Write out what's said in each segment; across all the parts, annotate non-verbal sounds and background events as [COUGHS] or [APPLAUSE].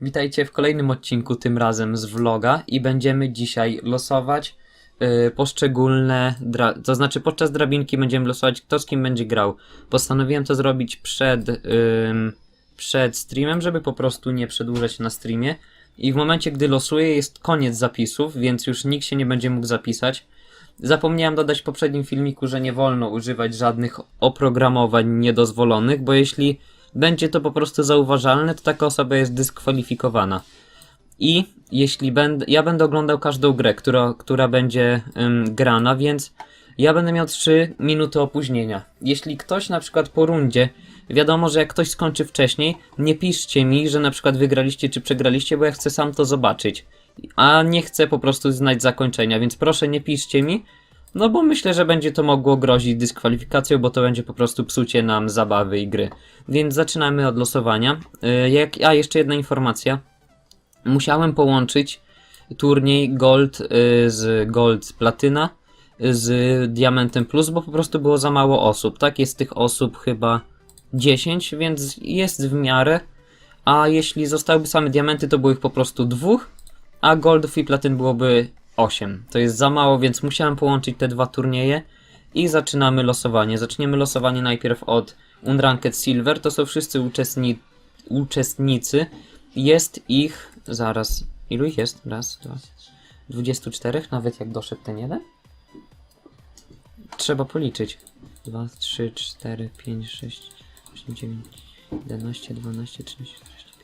Witajcie w kolejnym odcinku, tym razem z vloga i będziemy dzisiaj losować y, poszczególne, to znaczy podczas drabinki będziemy losować kto z kim będzie grał. Postanowiłem to zrobić przed, ym, przed streamem, żeby po prostu nie przedłużać na streamie i w momencie gdy losuję jest koniec zapisów, więc już nikt się nie będzie mógł zapisać. Zapomniałem dodać w poprzednim filmiku, że nie wolno używać żadnych oprogramowań niedozwolonych, bo jeśli będzie to po prostu zauważalne, to taka osoba jest dyskwalifikowana. I jeśli będę, ja będę oglądał każdą grę, która, która będzie ym, grana, więc ja będę miał 3 minuty opóźnienia. Jeśli ktoś na przykład po rundzie, wiadomo, że jak ktoś skończy wcześniej, nie piszcie mi, że na przykład wygraliście czy przegraliście, bo ja chcę sam to zobaczyć. A nie chcę po prostu znać zakończenia, więc proszę nie piszcie mi, no bo myślę, że będzie to mogło grozić dyskwalifikacją, bo to będzie po prostu psucie nam zabawy i gry. Więc zaczynamy od losowania. Y, Jak, a jeszcze jedna informacja. Musiałem połączyć turniej Gold y, z Gold Platyna y, z Diamentem Plus, bo po prostu było za mało osób. Tak, jest tych osób chyba 10, więc jest w miarę. A jeśli zostałyby same diamenty, to było ich po prostu dwóch, a Goldów i Platyn byłoby 8. To jest za mało, więc musiałem połączyć te dwa turnieje i zaczynamy losowanie. Zaczniemy losowanie najpierw od Unranked Silver. To są wszyscy uczestni uczestnicy. Jest ich, zaraz, ilu ich jest? Raz, dwa, 24, nawet jak doszedł ten jeden? Trzeba policzyć. 2, 3, 4, 5, 6, 8, 9, 11, 12, 13, 14.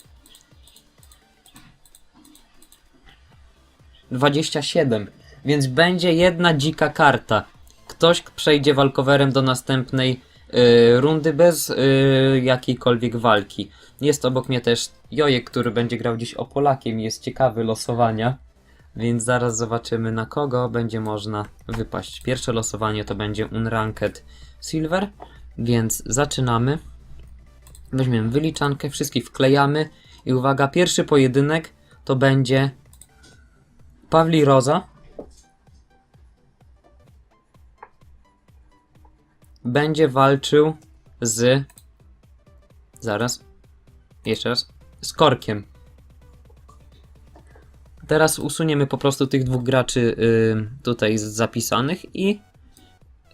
27, więc będzie jedna dzika karta. Ktoś przejdzie walkowerem do następnej y, rundy bez y, jakiejkolwiek walki. Jest obok mnie też Jojek, który będzie grał dziś o Polakiem. Jest ciekawy losowania, więc zaraz zobaczymy na kogo będzie można wypaść. Pierwsze losowanie to będzie Unranked Silver, więc zaczynamy. Weźmiemy wyliczankę, wszystkich wklejamy i uwaga, pierwszy pojedynek to będzie Pawli Roza będzie walczył z. Zaraz. Jeszcze raz. Z Korkiem. Teraz usuniemy po prostu tych dwóch graczy y, tutaj zapisanych i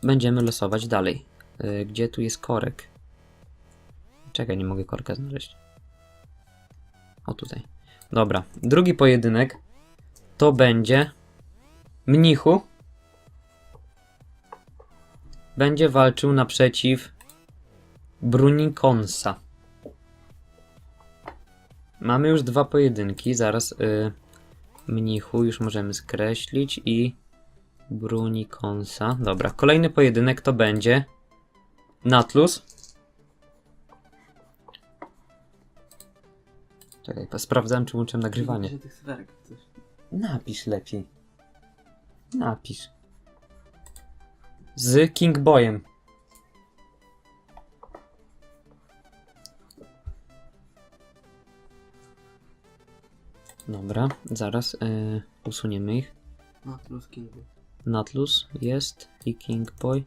będziemy losować dalej. Y, gdzie tu jest korek? Czekaj, nie mogę korka znaleźć. O tutaj. Dobra. Drugi pojedynek to będzie Mnichu będzie walczył naprzeciw Brunikonsa. Mamy już dwa pojedynki, zaraz y, Mnichu już możemy skreślić i Brunikonsa. Dobra, kolejny pojedynek to będzie Natlus. Czekaj, sprawdzałem czy łączę nagrywanie. Coś. Napisz lepiej. Napisz. Z King Boyem. Dobra, zaraz yy, usuniemy ich. Plus Kingu. Natlus jest i King Boy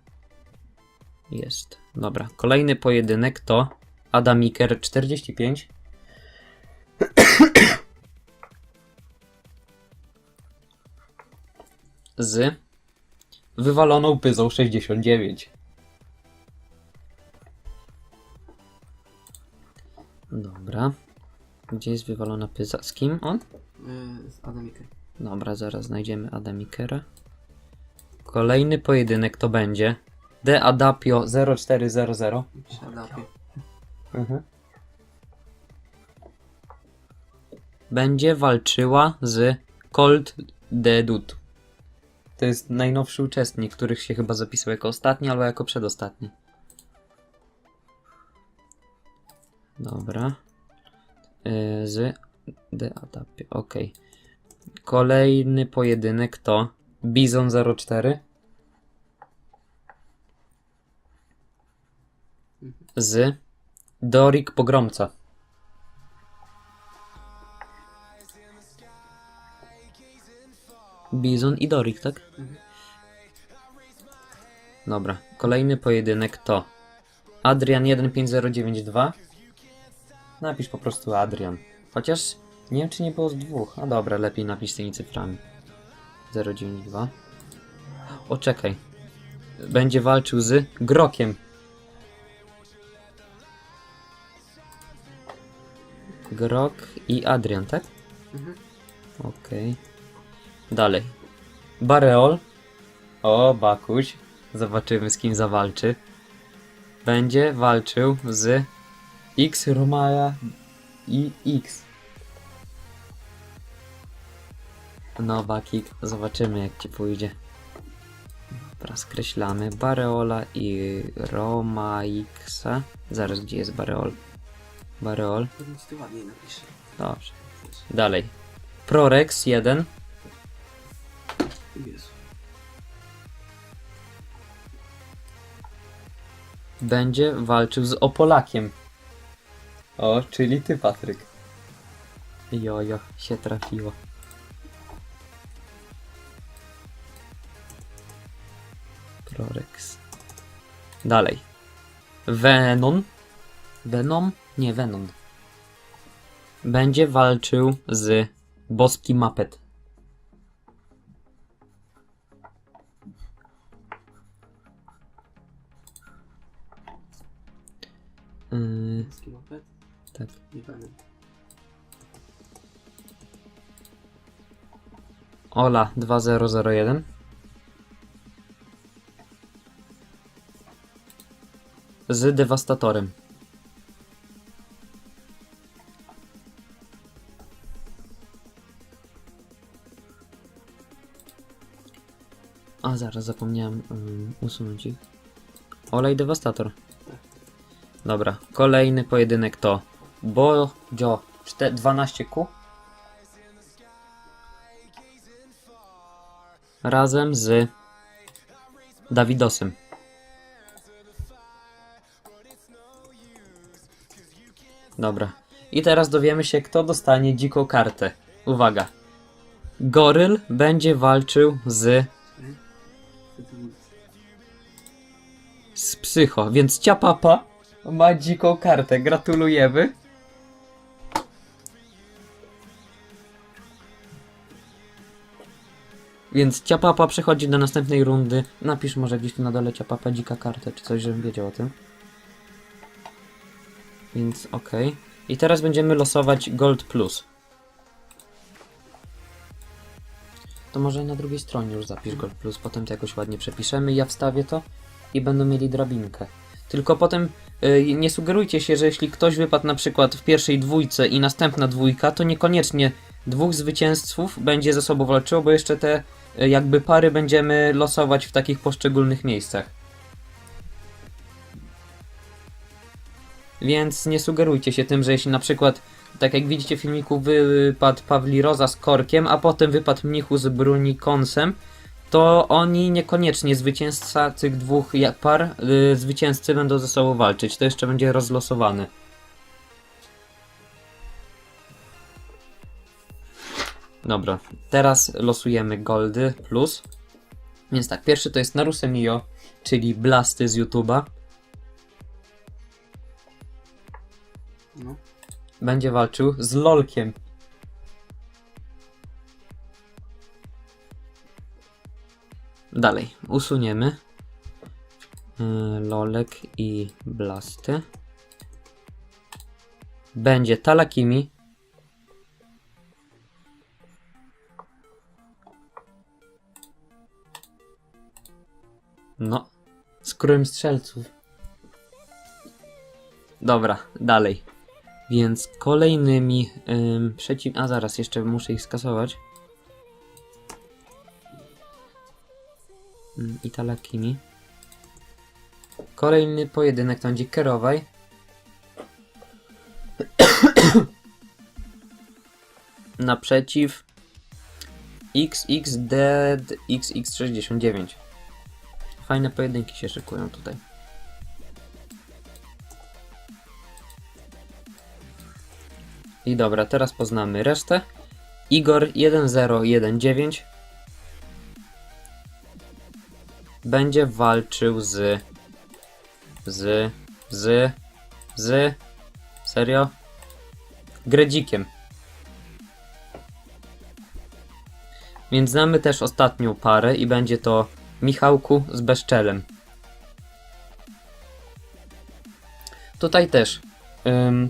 jest. Dobra, kolejny pojedynek to Adamiker 45 z wywaloną pyzą 69. Dobra. Gdzie jest wywalona pyza? Z kim on? Yy, z Adamikiem. Dobra, zaraz znajdziemy Adamikera. Kolejny pojedynek to będzie De Adapio 0400. Pisze Adapie. Mhm. Będzie walczyła z Colt de Dut. To jest najnowszy uczestnik, których się chyba zapisał jako ostatni albo jako przedostatni. Dobra. Yy, z de Adapio. Ok. Kolejny pojedynek to Bizon 04 z Dorik Pogromca. Bizon i Dorik, tak? Dobra, kolejny pojedynek to Adrian 15092. Napisz po prostu Adrian. Chociaż Nie wiem, czy nie było z dwóch. A dobra, lepiej napisz tymi cyframi. 092. O, czekaj. Będzie walczył z Grokiem. Grok i Adrian, tak? Mhm. Okej. Dalej. Bareol. O, Bakuś. Zobaczymy z kim zawalczy. Będzie walczył z X Romaya i X. No, Bakik, zobaczymy jak ci pójdzie. Dobra, skreślamy Bareola i Romaixa. Zaraz, gdzie jest Bareol? Bareol. Dobrze. Dalej. Prorex 1. Jezu. będzie walczył z Opolakiem. O, czyli ty, Patryk. Jojo, się trafiło. Prorex. Dalej. Venom. Venom? Nie, Venom. Będzie walczył z Boski Mapet. Polski moped? tak. Nie pamiętam. Ola 2001. Z dewastatorem. A zaraz zapomniałem ym, usunąć ich. Ola i dewastator. Dobra, kolejny pojedynek to Bodzio 12Q razem z Dawidosem. Dobra. I teraz dowiemy się, kto dostanie dziką kartę. Uwaga. Goryl będzie walczył z, z Psycho, więc Ciapapa ma dziką kartę. Gratulujemy. Więc Ciapapa przechodzi do następnej rundy. Napisz może gdzieś tu na dole Ciapapa dzika kartę, czy coś, żebym wiedział o tym. Więc okej. I teraz będziemy losować Gold Plus. To może na drugiej stronie już zapisz Gold Plus, potem to jakoś ładnie przepiszemy, ja wstawię to i będą mieli drabinkę. Tylko potem nie sugerujcie się, że jeśli ktoś wypadł na przykład w pierwszej dwójce i następna dwójka, to niekoniecznie dwóch zwycięzców będzie ze sobą walczyło, bo jeszcze te y, jakby pary będziemy losować w takich poszczególnych miejscach. Więc nie sugerujcie się tym, że jeśli na przykład, tak jak widzicie w filmiku, wypadł Pawli Roza z Korkiem, a potem wypadł Mnichu z Brunikonsem, to oni niekoniecznie zwycięzca tych dwóch par, y, zwycięzcy będą ze sobą walczyć. To jeszcze będzie rozlosowane. Dobra, teraz losujemy goldy plus. Więc tak, pierwszy to jest Naruse Mio, czyli blasty z YouTube'a. No. będzie walczył z Lolkiem. Dalej, usuniemy yy, Lolek i Blasty. Będzie Talakimi. No, z królem strzelców. Dobra, dalej. Więc kolejnymi ym, przeciw... A zaraz, jeszcze muszę ich skasować. Italakimi. Kolejny pojedynek to będzie Kerowaj. [COUGHS] Naprzeciw XX Dead XX69. Fajne pojedynki się szykują tutaj. I dobra, teraz poznamy resztę. Igor 1019 będzie walczył z... Z... Z... Z... Serio? Gredzikiem. Więc znamy też ostatnią parę i będzie to Michałku z Beszczelem. Tutaj też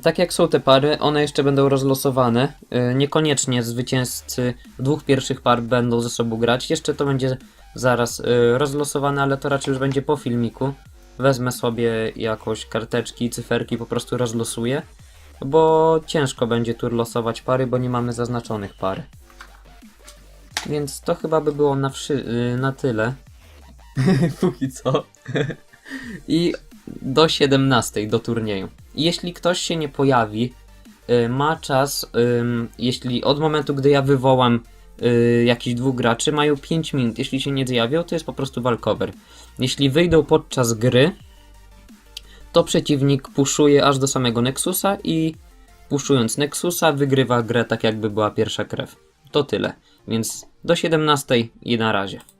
tak jak są te pary, one jeszcze będą rozlosowane. Yy, niekoniecznie zwycięzcy dwóch pierwszych par będą ze sobą grać. Jeszcze to będzie zaraz yy, rozlosowane, ale to raczej już będzie po filmiku. Wezmę sobie jakąś karteczki, cyferki, po prostu rozlosuję. Bo ciężko będzie tu losować pary, bo nie mamy zaznaczonych par. Więc to chyba by było na, yy, na tyle. [LAUGHS] Póki co. I do 17 do turnieju. Jeśli ktoś się nie pojawi, y, ma czas, jeśli od momentu, gdy ja wywołam y, jakichś dwóch graczy, mają 5 minut. Jeśli się nie zjawią, to jest po prostu walkover. Jeśli wyjdą podczas gry, to przeciwnik puszuje aż do samego Nexusa i puszując Nexusa wygrywa grę tak jakby była pierwsza krew. To tyle. Więc do 17 i na razie.